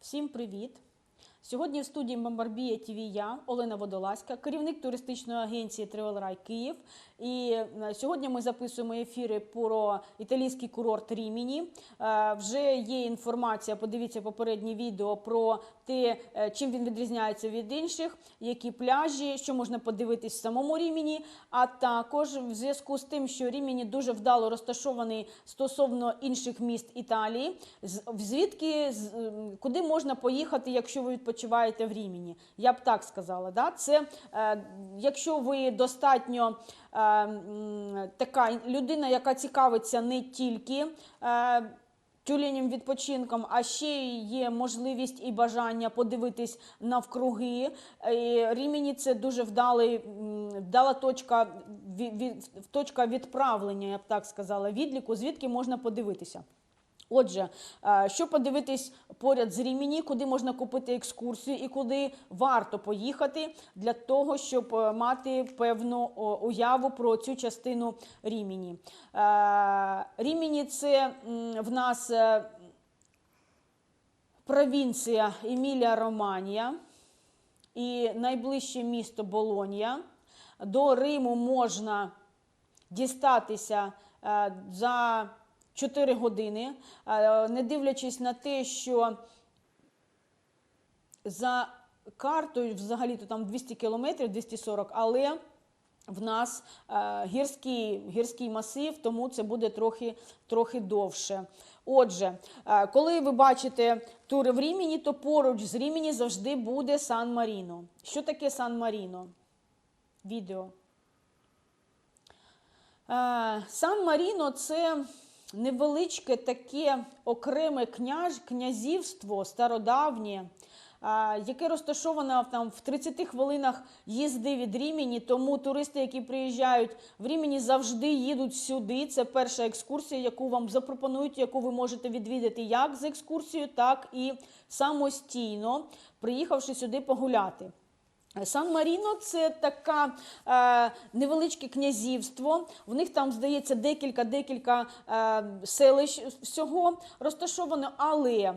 Всім привіт! Сьогодні в студії Бомбарбія ТВ я, Олена Водолазька, керівник туристичної агенції Ride Київ. І е, сьогодні ми записуємо ефіри про італійський курорт Ріміні. Е, Вже є інформація, подивіться попереднє відео про те, е, чим він відрізняється від інших, які пляжі, що можна подивитись в самому Ріміні. А також в зв'язку з тим, що Ріміні дуже вдало розташований стосовно інших міст Італії, звідки куди можна поїхати, якщо ви відпочиваєте в Ріміні? Я б так сказала. Да? Це е, якщо ви достатньо е, така людина, яка цікавиться не тільки. Е, Тюленім відпочинком, а ще є можливість і бажання подивитись навкруги. Рімені це дуже вдалий, вдала точка, ві- ві- точка відправлення, я б так сказала, відліку, звідки можна подивитися. Отже, е, що подивитись поряд з Рімені, куди можна купити екскурсію і куди варто поїхати для того, щоб е, мати певну уяву про цю частину Рімені. Е, Рімені це в нас провінція Емілія Романія і найближче місто Болонія. До Риму можна дістатися за 4 години, Е, не дивлячись на те, що за картою взагалі-то там 200 кілометрів, 240, але в нас е, гірський, гірський масив, тому це буде трохи, трохи довше. Отже, е, коли ви бачите тури в Рімені, то поруч з Рімені завжди буде Сан-Маріно. Що таке Сан-Маріно? Відео. Е, Сан-Маріно це невеличке таке окреме княж, князівство стародавнє, е, яке розташоване там в 30 хвилинах їзди від Рімені. Тому туристи, які приїжджають в Рімені, завжди їдуть сюди. Це перша екскурсія, яку вам запропонують, яку ви можете відвідати як з екскурсією, так і самостійно, приїхавши сюди погуляти. Сан-Маріно це така е, невеличке князівство. В них там, здається, декілька декілька е, селищ всього розташовано, але е,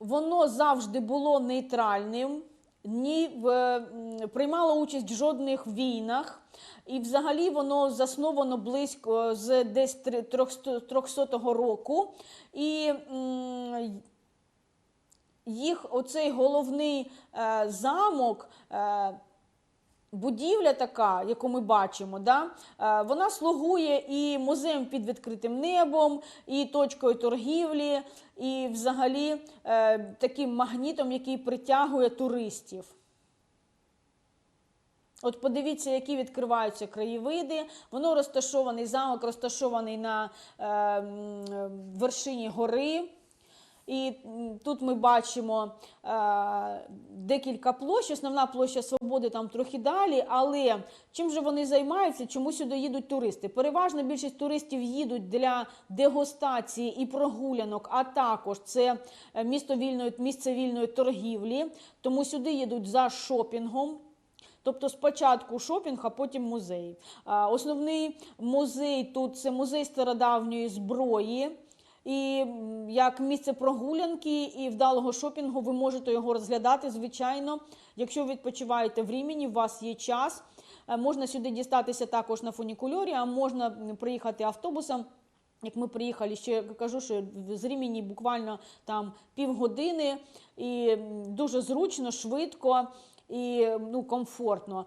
воно завжди було нейтральним, ні в, м, приймало участь в жодних війнах. І взагалі воно засновано близько з десь три- 300 року. І м, їх оцей головний е, замок. Е, Будівля така, яку ми бачимо, да, е, вона слугує і музеєм під відкритим небом, і точкою торгівлі, і взагалі таким магнітом, який притягує туристів. От подивіться, які відкриваються краєвиди. Воно розташований, замок розташований на вершині гори. І тут ми бачимо е, декілька площ. Основна площа Свободи там трохи далі. Але чим же вони займаються? Чому сюди їдуть туристи? Переважно більшість туристів їдуть для дегустації і прогулянок, а також це е, місто вільної, місце вільної торгівлі. Тому сюди їдуть за шопінгом. Тобто спочатку шопінг, а потім музей. Основний музей тут це музей стародавньої зброї. І як місце прогулянки і вдалого шопінгу ви можете його розглядати, звичайно. Якщо відпочиваєте в Рімені, у вас є час. Е, Можна сюди дістатися також на фунікульорі, а можна приїхати автобусом. Як ми приїхали, ще кажу, що з Рімені буквально там півгодини, і дуже зручно, швидко і ну, комфортно.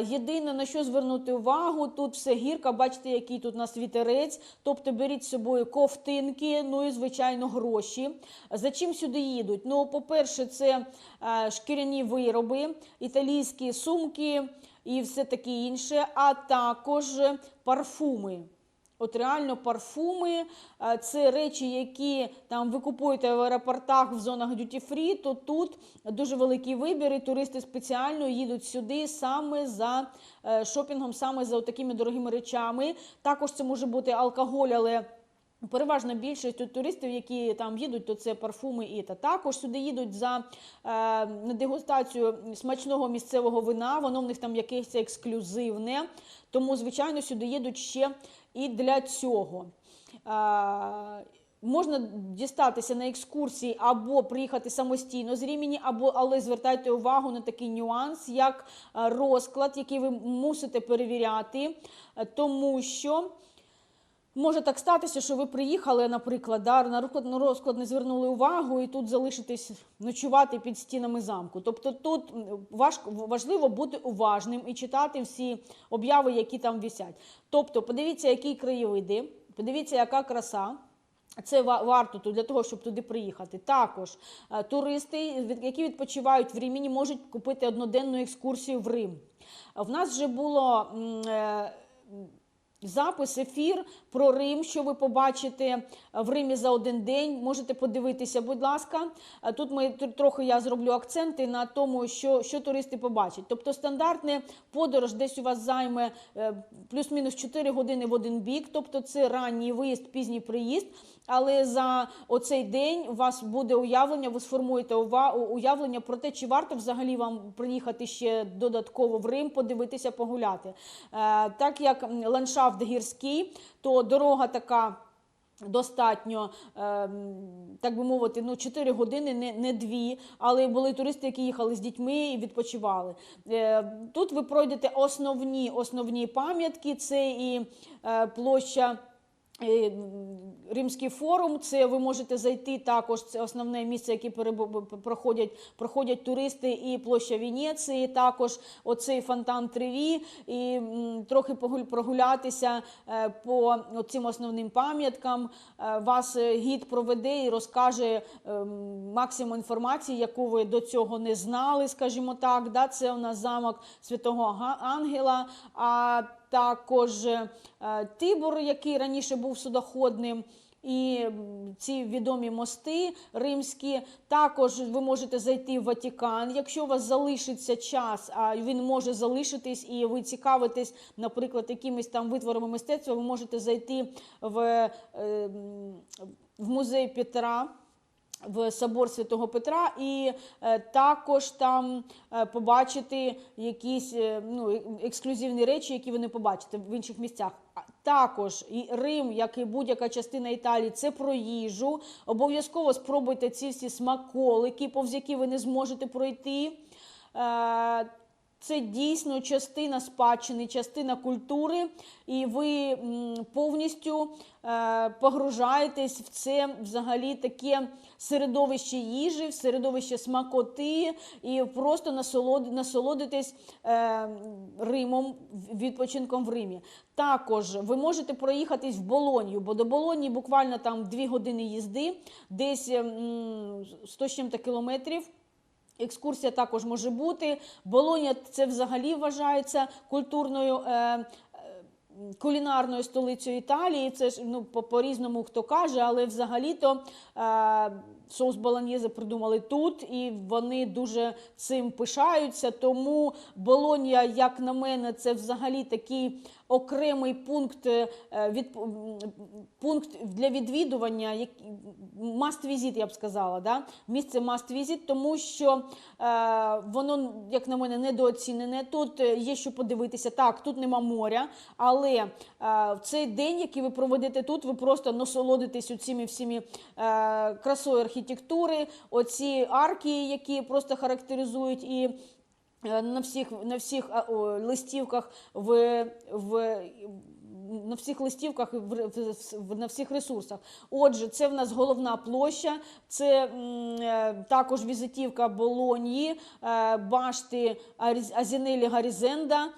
Єдине, на що звернути увагу, тут все гірка, бачите, який тут у нас вітерець. Тобто беріть з собою ковтинки, ну і, звичайно, гроші. За чим сюди їдуть? Ну, по-перше, це шкіряні вироби, італійські сумки і все таке інше, а також парфуми. От реально парфуми, е, це речі, які там ви купуєте в аеропортах в зонах free, то тут дуже великий вибір, і туристи спеціально їдуть сюди саме за е, шопінгом, саме за такими дорогими речами. Також це може бути алкоголь, але Переважна більшість туристів, які там їдуть, то це парфуми і та також сюди їдуть за е, дегустацію смачного місцевого вина. Воно в них там якесь ексклюзивне. Тому, звичайно, сюди їдуть ще і для цього. Е, Можна дістатися на екскурсії або приїхати самостійно з Рімені, або але звертайте увагу на такий нюанс, як е, розклад, який ви мусите перевіряти, е, тому що. Може так статися, що ви приїхали, наприклад, да, на розклад, не звернули увагу і тут залишитесь ночувати під стінами замку. Тобто тут важко, важливо бути уважним і читати всі обяви, які там висять. Тобто, подивіться, які краєвиди, подивіться, яка краса. Це варто для того, щоб туди приїхати. Також е, туристи, які відпочивають в Римі, можуть купити одноденну екскурсію в Рим. В нас вже було е, запис, ефір про Рим, що ви побачите в Римі за один день. Можете подивитися, будь ласка. Тут ми трохи я зроблю акценти на тому, що, що туристи побачать. Тобто стандартне подорож десь у вас займе е, плюс-мінус 4 години в один бік, тобто це ранній виїзд, пізній приїзд. Але за оцей день у вас буде уявлення, ви сформуєте уявлення про те, чи варто взагалі вам приїхати ще додатково в Рим, подивитися, погуляти. Е, так як ландшафт гірський, то дорога така. Достатньо, ем, так би мовити, ну 4 години, не, не 2, але були туристи, які їхали з дітьми і відпочивали. Е, тут ви пройдете основні, основні пам'ятки, це і е, площа. Е, Римський форум, це ви можете зайти також. Це основне місце, яке проходять, проходять туристи, і площа Венеції, також оцей фонтан Треві, і трохи прогулятися е, по цим основним пам'яткам. Е, Вас гід проведе і розкаже максимум інформації, яку ви до цього не знали, скажімо так. Це у нас замок Святого Ангела. А також е, Тибор, який раніше був судоходним. І ці відомі мости римські. Також ви можете зайти в Ватикан, якщо у вас залишиться час, а він може залишитись, і ви цікавитесь, наприклад, якимись там витворами мистецтва, ви можете зайти в, е, в музей Петра в собор Святого Петра, і е, також там е, побачити якісь е, ну, ексклюзивні речі, які ви не побачите в інших місцях. Також і Рим, як і будь-яка частина Італії, це про їжу. Обов'язково спробуйте ці всі смаколики, повз які ви не зможете пройти. Це дійсно частина спадщини, частина культури, і ви повністю е, погружаєтесь в це взагалі таке середовище їжі, в середовище смакоти, і просто насолод, насолодитесь е, Римом, відпочинком в Римі. Також ви можете проїхатись в Болонью, бо до Болонії буквально там 2 години їзди, десь 100 з чим-то кілометрів. Екскурсія також може бути. Болоня це взагалі вважається культурною. Е, е, Кулінарною столицею Італії, це ж ну по, по-різному хто каже, але взагалі-то е, соус болоньєзе придумали тут, і вони дуже цим пишаються. Тому Болонія, як на мене, це взагалі такий окремий пункт е, від пункт для відвідування, must visit, я б сказала, да? місце must visit, тому що е, воно, як на мене, недооцінене. Тут е, є що подивитися. Так, тут нема моря, але в цей день, який ви проведете тут, ви просто насолодитесь цими всіми красою архітектури, оці арки, які просто характеризують і. Е, на всіх, на всіх листівках в, в на всіх листівках в, на всіх ресурсах. Отже, це в нас головна площа, це е, також візитівка Болонії, е, башти Азінелі Гарізенда,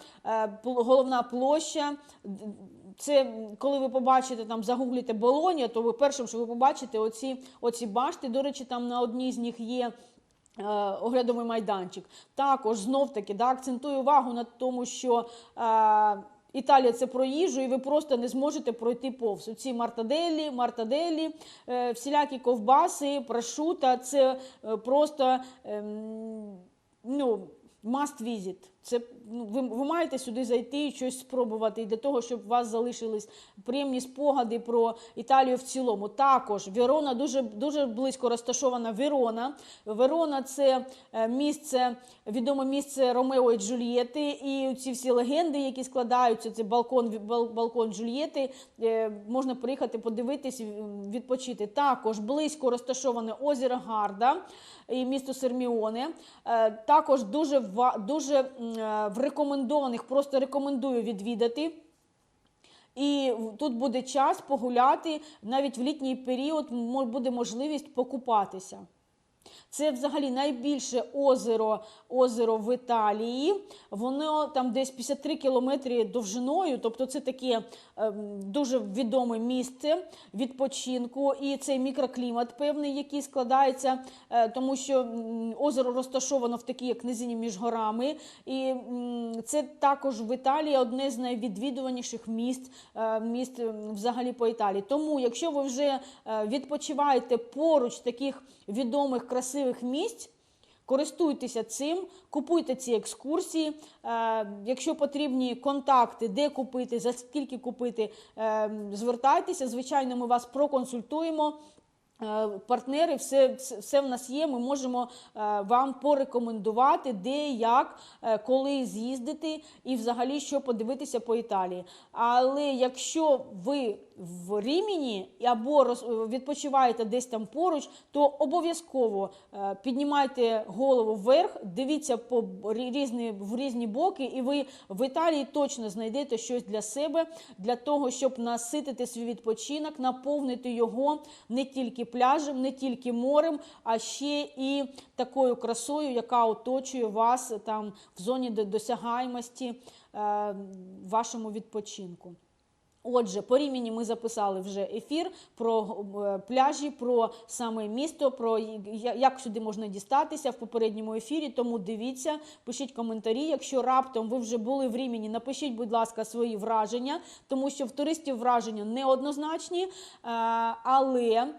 головна площа. Це коли ви побачите там, загуглите Болонія, то ви першим, що ви побачите, оці, оці башти. До речі, там на одній з них є. Е, Оглядовий майданчик. Також знов таки да, акцентую увагу на тому, що е, Італія це про їжу, і ви просто не зможете пройти повз. Ці мартаделі, мартаделі, е, всілякі ковбаси, прошута це просто ем, ну, must visit. Це ну, ви, ви маєте сюди зайти і щось спробувати і для того, щоб у вас залишились приємні спогади про Італію в цілому. Також Верона дуже дуже близько розташована Верона. Верона це е, місце, відоме місце Ромео і Джульєти. І ці всі легенди, які складаються, це балкон балкон Джульєти. е, Можна приїхати подивитись, відпочити. Також близько розташоване озеро Гарда і місто Серміоне. Е, Також дуже дуже в рекомендованих, просто рекомендую відвідати. І тут буде час погуляти, навіть в літній період буде можливість покупатися. Це взагалі найбільше озеро, озеро в Італії. Воно там десь 53 кілометри довжиною, тобто це таке ем, дуже відоме місце відпочинку. І цей мікроклімат певний, який складається, е, тому що озеро розташовано в такій як низині між горами. І м, це також в Італії одне з найвідвідуваніших міст, е, міст взагалі по Італії. Тому, якщо ви вже е, відпочиваєте поруч таких відомих красивих місць. Користуйтеся цим, купуйте ці екскурсії. Е, якщо потрібні контакти, де купити, за скільки купити, е, звертайтеся. Звичайно, ми вас проконсультуємо. Е, Партнери, все, все, в нас є. Ми можемо вам порекомендувати, де, як, коли з'їздити і взагалі що подивитися по Італії. Але якщо ви в Рімені або роз- відпочиваєте десь там поруч, то обов'язково е, піднімайте голову вверх, дивіться по різні, в різні боки, і ви в Італії точно знайдете щось для себе, для того, щоб наситити свій відпочинок, наповнити його не тільки пляжем, не тільки морем, а ще і такою красою, яка оточує вас там в зоні до- досягаємості е, вашому відпочинку. Отже, по Рівні ми записали вже ефір про е, пляжі, про саме місто, про як сюди можна дістатися в попередньому ефірі. Тому дивіться, пишіть коментарі. Якщо раптом ви вже були в Рівні, напишіть, будь ласка, свої враження, тому що в туристів враження неоднозначні, е, але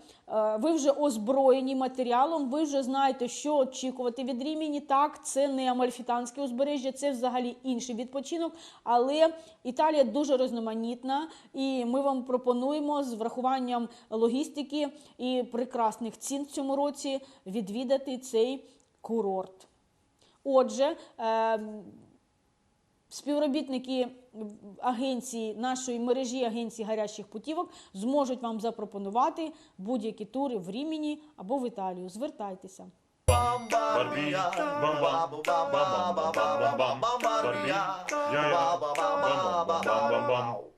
ви вже озброєні матеріалом, ви вже знаєте, що очікувати від Рімені. Так, це не Амальфітанське узбережжя, це взагалі інший відпочинок. Але Італія дуже різноманітна, і ми вам пропонуємо з врахуванням логістики і прекрасних цін в цьому році відвідати цей курорт. Отже, е, співробітники агенції нашої мережі агенції гарячих путівок зможуть вам запропонувати будь-які тури в Рімені або в Італію. Звертайтеся. Барбі, бам-бам, бам-бам, бам-бам, бам-бам, Барбі, я-я, бам-бам, бам-бам, бам-бам.